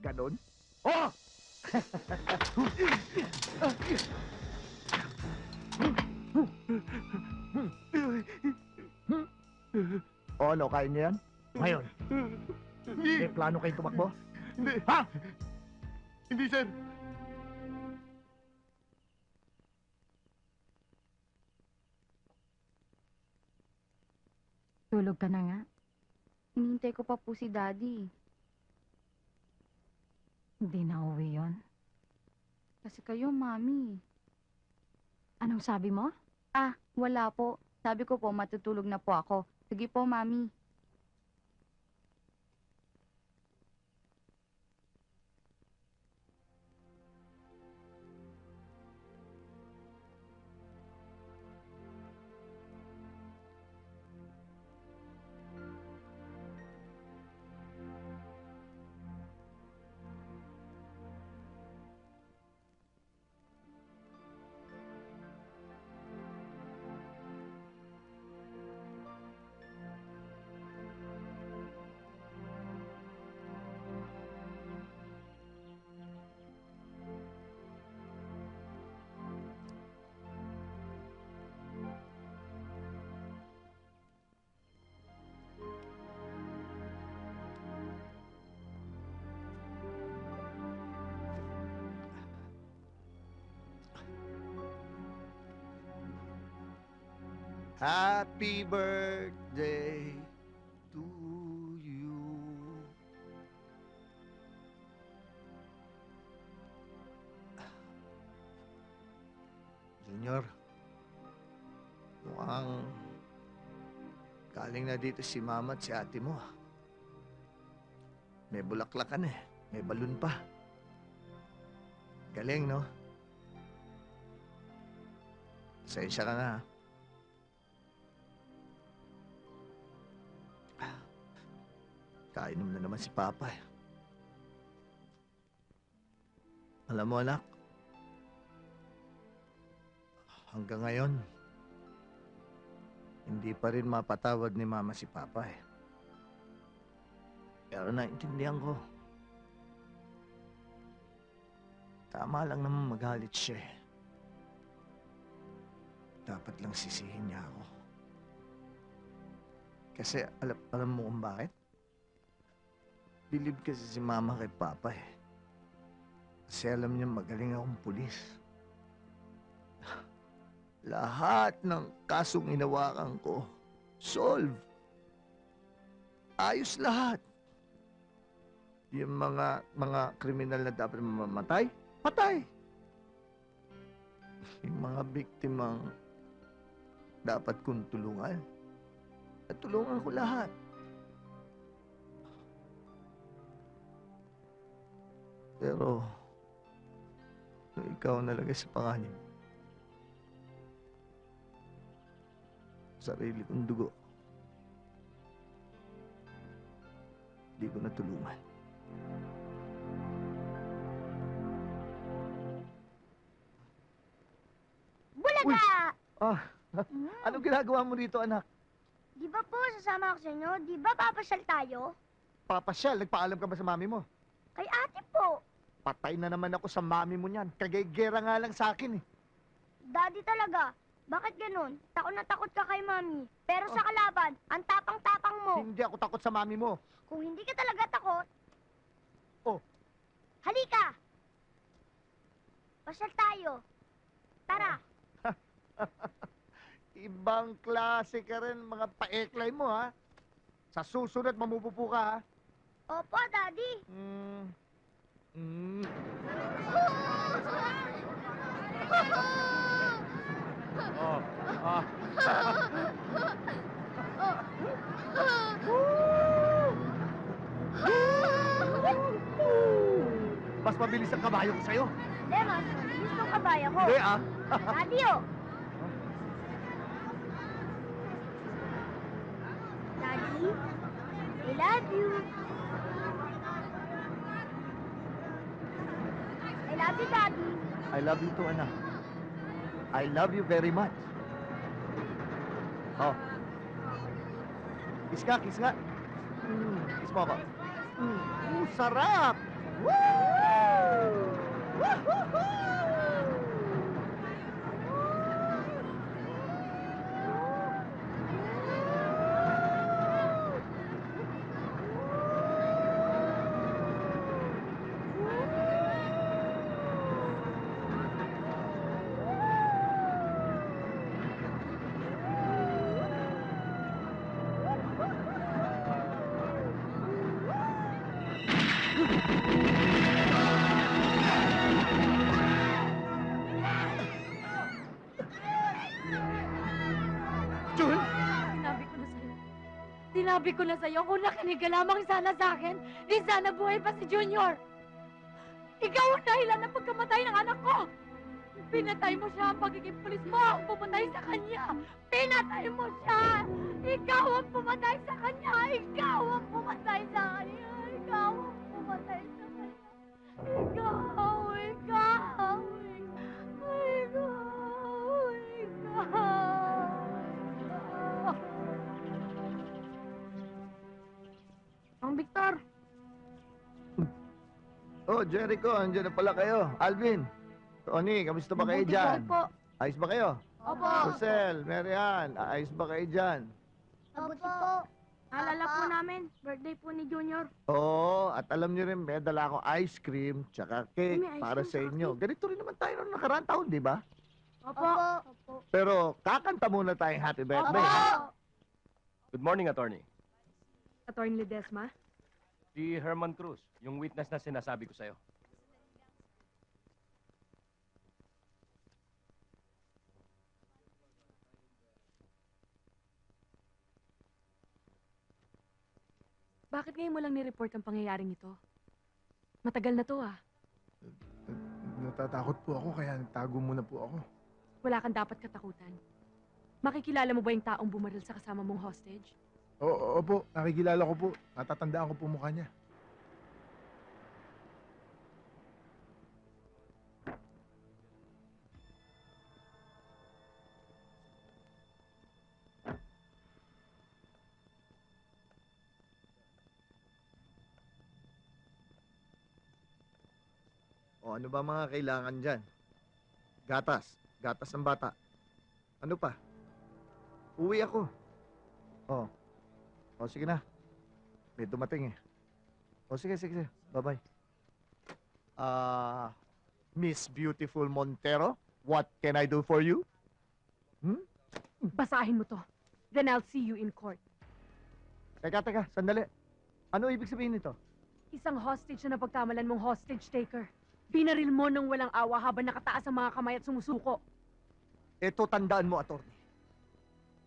Ganon? Oh! o ano, kaya niyo yan? Ngayon, Hindi. may plano kayong tumakbo? Hindi. Ha? Hindi, sir. Tulog ka na nga. Hinihintay ko pa po si Daddy. Hindi na uwi yon. Kasi kayo, Mami. Anong sabi mo? Ah, wala po. Sabi ko po, matutulog na po ako. Sige po, Mami. Happy birthday to you. Junior, mukhang galing na dito si mama at si ate mo. ah. May bulaklakan eh. May balon pa. Galing, no? Pasensya ka na, ha? Kainom na naman si Papa eh. Alam mo anak, hanggang ngayon, hindi pa rin mapatawad ni Mama si Papa eh. Pero naintindihan ko. Tama lang naman magalit siya eh. Dapat lang sisihin niya ako. Kasi alam, alam mo kung bakit? Bilib kasi si Mama kay Papa eh. Kasi alam niya magaling akong pulis. Lahat ng kasong inawakan ko, solve. Ayos lahat. Yung mga mga kriminal na dapat mamamatay, patay. Yung mga biktimang dapat kong tulungan, natulungan ko lahat. Pero, nung ikaw nalagay sa panganib, sarili kong dugo, hindi ko natulungan. Bulaga! Ah, anong ginagawa mo dito, anak? Di ba po sasama ako sa inyo? Di ba papasyal tayo? Papasyal, nagpaalam ka ba sa mami mo? Kay ate po. Patay na naman ako sa mami mo niyan. Kagay-gera nga lang sa akin eh. Daddy talaga. Bakit ganun? Takot na takot ka kay mami. Pero Oh. sa kalaban, ang tapang-tapang mo. Hindi ako takot sa mami mo. Kung hindi ka talaga takot... Oh. Halika! Pasyal tayo. Tara. Ibang klase ka rin, mga paeklay mo, ha? Sa susunod, mamupupo ka, ha? Opo, Daddy. Mm. Mm. Oh, ah. Mas mabilis ang kabayo ko sa'yo. Demas, gusto ka ba ako? Hindi, ah. Daddy, oh. Daddy, I love you. Love you, Daddy. I love you too, anak. I love you very much. Oh. Kiss ka, kiss. Mm, kiss mo ako. Mm, uh, sarap! Jun! Sinabi ko na sa'yo, kung nakinig ka lamang sana sa akin, di sana buhay pa si Junior. Ikaw ang dahilan ng pagkamatay ng anak ko. Pinatay mo siya ang pagiging pulis mo ang pumatay sa kanya. Pinatay mo siya. Ikaw ang pumatay sa kanya. Ikaw ang pumatay sa kanya. Ikaw ang pumatay sa kanya. Ikaw, ikaw, Oh, Jericho, andyan na pala kayo. Alvin, Tony, kamusta ba kayo mabuti dyan? po. Ayos ba kayo? Opo. Rosel, Marian, ayos ba kayo dyan? Mabuti po. Alala po namin, birthday po ni Junior. Oo, at alam niyo rin, may dala akong ice cream tsaka cake May ice para cream sa tsaka inyo. Ganito rin naman tayo noong nakaraan taon, di ba? Opo. Opo. Pero kakanta muna tayong happy birthday. Opo. Good morning, attorney. Attorney Ledesma. Si Herman Cruz, yung witness na sinasabi ko sa'yo. Bakit ngayon mo lang ni-report ang pangyayaring ito? Matagal na to ah. Natatakot po ako kaya nagtago muna po ako. Wala kang dapat katakutan. Makikilala mo ba yung taong bumaril sa kasama mong hostage? Oo, opo, nakikilala ko po. Natatandaan ko po mukha niya. O ano ba mga kailangan dyan? Gatas. Gatas ng bata. Ano pa? Uwi ako. O. O sige na. May dumating eh. O sige, sige, sige. Bye-bye. Ah, Miss Beautiful Montero, what can I do for you? Basahin mo to. Then I'll see you in court. Teka, teka, sandali. Ano ibig sabihin nito? Isang hostage na napagkamalan mong hostage taker. Binaril mo ng walang awa habang nakataas ang mga kamay at sumusuko. Ito tandaan mo, attorney.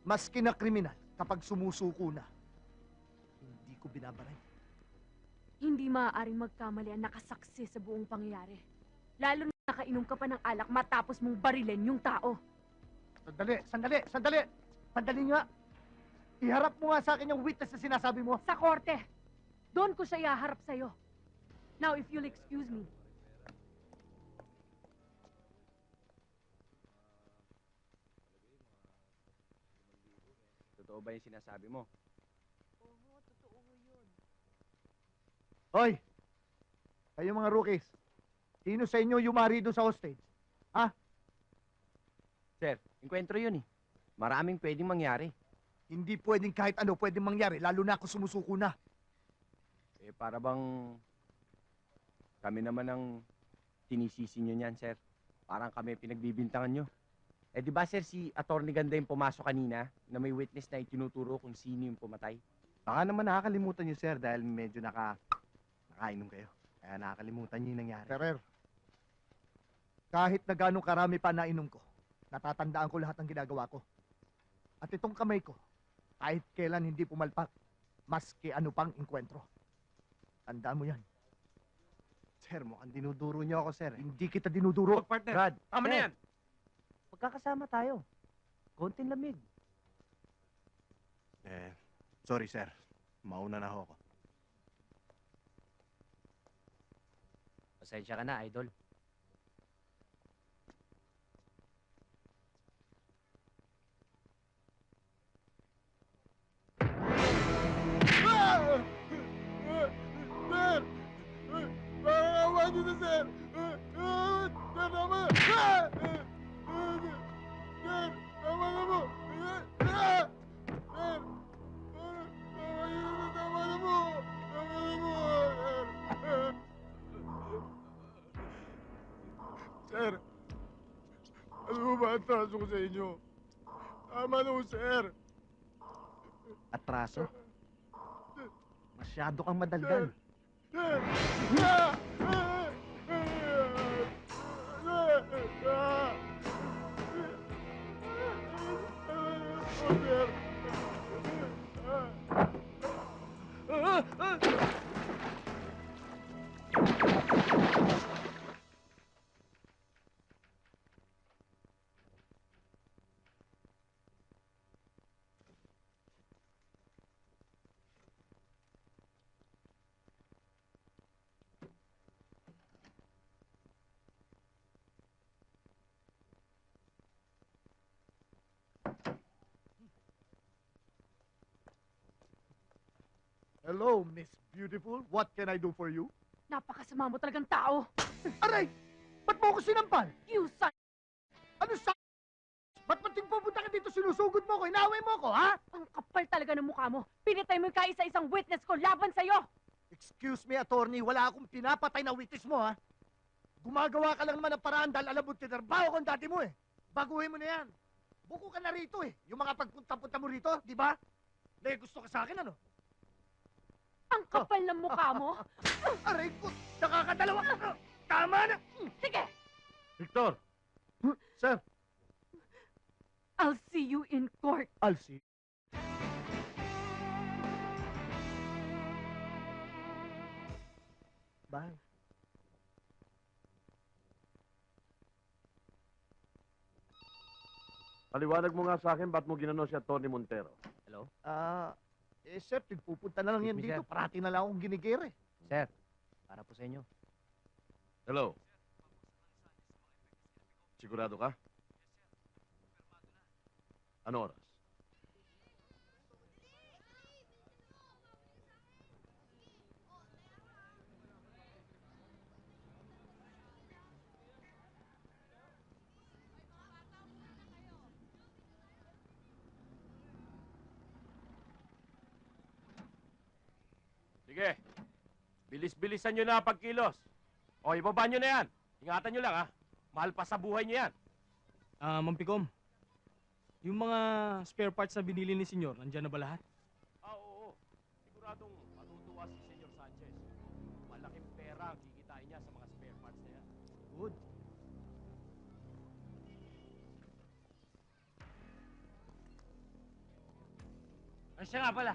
Maski na kriminal, kapag sumusuko na, ko binabaray. Hindi maaaring magkamali ang nakasaksi sa buong pangyayari. Lalo na nakainom ka pa ng alak matapos mong barilin yung tao. Sandali, sandali, sandali! Sandali nga! Iharap mo nga sa akin yung witness na sinasabi mo. Sa korte! Doon ko siya ihaharap sa'yo. Now, if you'll excuse me, Totoo ba yung sinasabi mo? Hoy! Kayo mga rookies, sino sa inyo yumari doon sa hostage? Sir, enkwentro yun eh. Maraming pwedeng mangyari. Hindi pwedeng kahit ano pwedeng mangyari, lalo na ako sumusuko na. Eh, para bang kami naman ang tinisisi nyo niyan, sir. Parang kami pinagbibintangan nyo. Eh, di ba, sir, si Attorney Ganda yung pumasok kanina na may witness na itinuturo kung sino yung pumatay? Baka naman nakakalimutan niyo, sir, dahil medyo naka... nakainom kayo. Kaya nakakalimutan niyo yung nangyari. Ferrer, kahit na gano'ng karami pa nainom ko, natatandaan ko lahat ng ginagawa ko. At itong kamay ko, kahit kailan hindi pumalpak, maski ano pang inkwentro. Tandaan mo yan. Sir, mukhang dinuduro niyo ako, sir. eh. Hindi kita dinuduro. partner. Brad, Tama na yan. Magkakasama tayo. Konting lamig. Eh, sorry, sir. Mauna na ho ako. Pasensya ka na, idol. Sir! Sir! sir! Ah, ah, Sir, ano mo ba ang traso ko sa inyo? Tama na sir! Atraso? Masyado kang madaldal. Sir! Ah! Ah! Hello, Miss Beautiful. What can I do for you? Napakasama mo talagang tao. Aray! Ba't mo ako sinampal? You son... Ano sa... Ba't pating pupunta ka dito sinusugod mo ko? Inaway mo ko, ha? Ang kapal talaga ng mukha mo. Pinatay mo yung kaisa-isang witness ko laban sa'yo. Excuse me, attorney. Wala akong pinapatay na witness mo, ha? Gumagawa ka lang naman ng paraan dahil alam mo, tinarbaho kang dati mo, eh. Baguhin mo na yan. Buko ka na rito, eh. Yung mga pagpunta-punta mo rito, di ba? May gusto ka sa akin, ano? Ang kapal ng mukha mo. Aray ko, nakakadalawa. Tama na. Sige, Victor. Sir. I'll see you in court. I'll see. Bye. Paliwanag mo nga sa akin, ba't mo ginano si Tony Montero? Ah, eh sir, pupunta na lang yan Excuse me, dito. Parati na lang akong ginigire. Sir, para po sa inyo. Hello? Sigurado ka? Ano oras? Sige. Bilis-bilisan nyo na pagkilos. O, ibaba nyo na yan. Ingatan nyo lang, ha? Mahal pa sa buhay nyo yan. Ah, Ma'am Picom, yung mga spare parts na binili ni Senyor, nandyan na ba lahat? Ah, oo, oo. Siguradong matutuwa si Senyor Sanchez. Malaking pera ang kikitain niya sa mga spare parts na yan. Good. Ay, siya nga pala.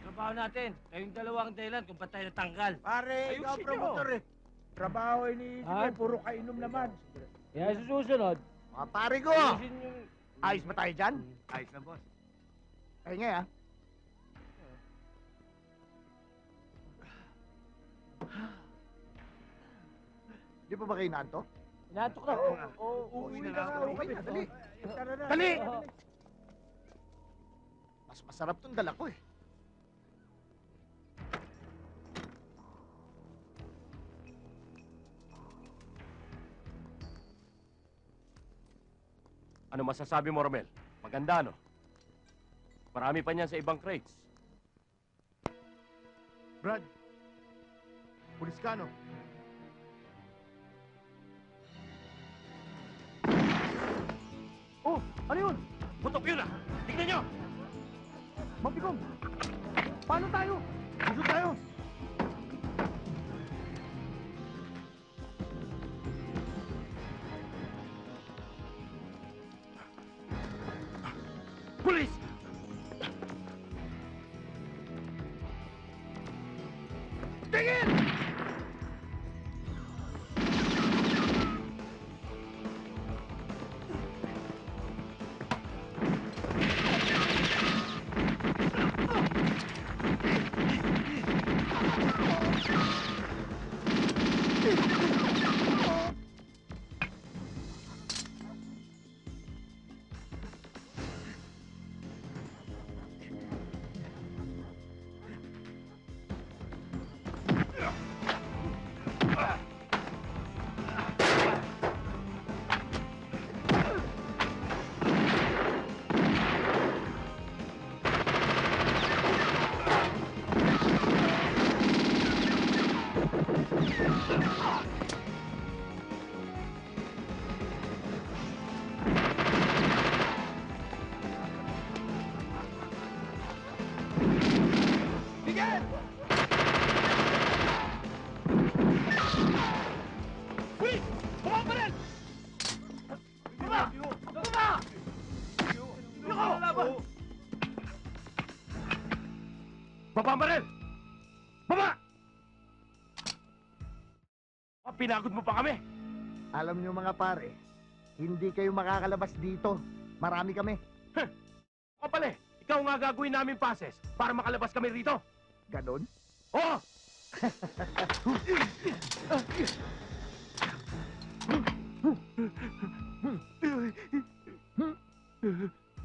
Trabaho natin. Kayong dalawang dahilan kung ba't tayo natanggal. Pare, ikaw, promotor, eh. Trabaho ini Ah? puro kainom naman. Kaya sa susunod, Mga pare ko, ayusin yung... ayos ba tayo dyan? Ayos na, boss. Ay nga, ah. Di pa ba kayo naanto? Inaantok na. Oo, uuwi uuwi na nga nga. ako. Okay na, dali. Tara na. Dali! Mas masarap tong dala ko eh. Ano masasabi mo, Romel? Maganda, no? Marami pa niyan sa ibang crates. Brad, pulis ka, no? Oh, ano yun? Putok yun, ah! Tignan nyo! Mapigom! Paano tayo? Dito tayo! Pinagod mo pa kami. Alam niyo mga pare, hindi kayo makakalabas dito. Marami kami. Kapal eh, ikaw nga gagawin namin passes para makalabas kami rito. Ganon? Oo!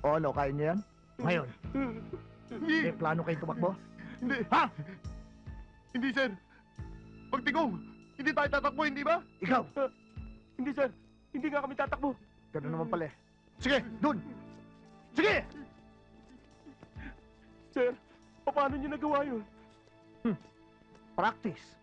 O ano, kaya niyo yan? Ngayon, Hindi, may plano kayong tumakbo? hindi. Ha? Hindi, sir. Pagtigong, hindi tayo tatakbo, hindi ba? Ikaw, Hindi sir, hindi nga kami tatakbo. ganon naman pala eh. Sige, dun! Sige! Sir, paano niyo nagawa yun? Practice.